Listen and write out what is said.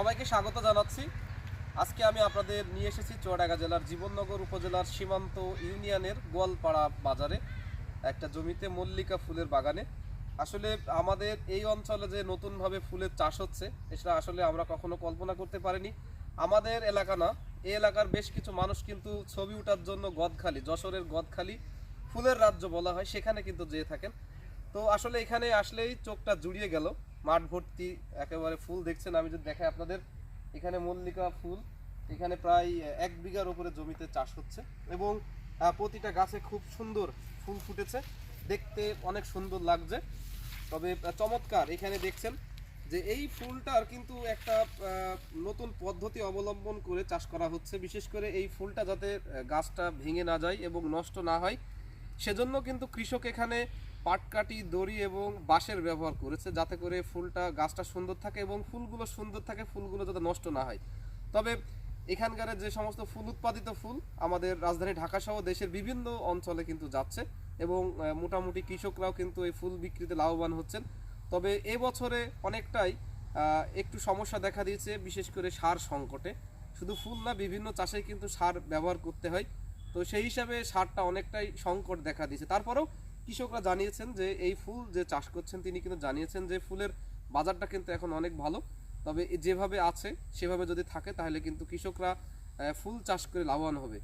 সবাইকে স্বাগত জানাচ্ছি। আজকে আমি আপনাদের নিয়ে এসেছি চুয়াডাঙ্গা জেলার জীবননগর উপজেলার সীমান্ত ইউনিয়নের গোয়ালপাড়া বাজারে একটা জমিতে মল্লিকা ফুলের বাগানে। আসলে আমাদের এই অঞ্চলে যে নতুনভাবে ফুলের চাষ হচ্ছে এটা আসলে আমরা কখনো কল্পনা করতে পারিনি। আমাদের এলাকা না, এই এলাকার বেশ কিছু মানুষ কিন্তু ছবি ওঠার জন্য গদখালি, যশোরের গদখালি ফুলের রাজ্য বলা হয়, সেখানে কিন্তু যেয়ে থাকেন। তো আসলে এখানে আসলেই চোখটা জুড়িয়ে গেল। মাঠ ভর্তি, একেবারে ফুল দেখছেন। আমি যদি দেখাই আপনাদের, এখানে মল্লিকা ফুল। এখানে প্রায় এক বিঘার উপরে জমিতে চাষ হচ্ছে এবং প্রতিটা গাছে খুব সুন্দর ফুল ফুটেছে। দেখতে অনেক সুন্দর লাগছে। তবে চমৎকার এখানে দেখছেন যে এই ফুলটার কিন্তু একটা নতুন পদ্ধতি অবলম্বন করে চাষ করা হচ্ছে। বিশেষ করে এই ফুলটা যাতে গাছটা ভেঙে না যায় এবং নষ্ট না হয়, সেজন্য কিন্তু কৃষক এখানে পাটকাঠি, দড়ি এবং বাঁশের ব্যবহার করেছে যাতে করে ফুলটা, গাছটা সুন্দর থাকে এবং ফুলগুলো সুন্দর থাকে, ফুলগুলো যাতে নষ্ট না হয়। তবে এখানকার যে সমস্ত ফুল, উৎপাদিত ফুল আমাদের রাজধানী ঢাকা সহ দেশের বিভিন্ন অঞ্চলে কিন্তু যাচ্ছে এবং মোটামুটি কৃষকরাও কিন্তু এই ফুল বিক্রিতে লাভবান হচ্ছেন। তবে এবছরে অনেকটাই একটু সমস্যা দেখা দিয়েছে, বিশেষ করে সার সংকটে। শুধু ফুল না, বিভিন্ন চাষে কিন্তু সার ব্যবহার করতে হয়। তো সেই হিসাবে সারটা অনেকটাই সংকট দেখা দিয়েছে। তারপরেও কৃষকরা জানিয়েছেন যে এই ফুল যে চাষ করছেন, তিনি কিন্তু জানিয়েছেন যে ফুলের বাজারটা কিন্তু এখন অনেক ভালো। তবে যেভাবে আছে, সেভাবে যদি থাকে, তাহলে কিন্তু কৃষকরা ফুল চাষ করে লাভবান হবে।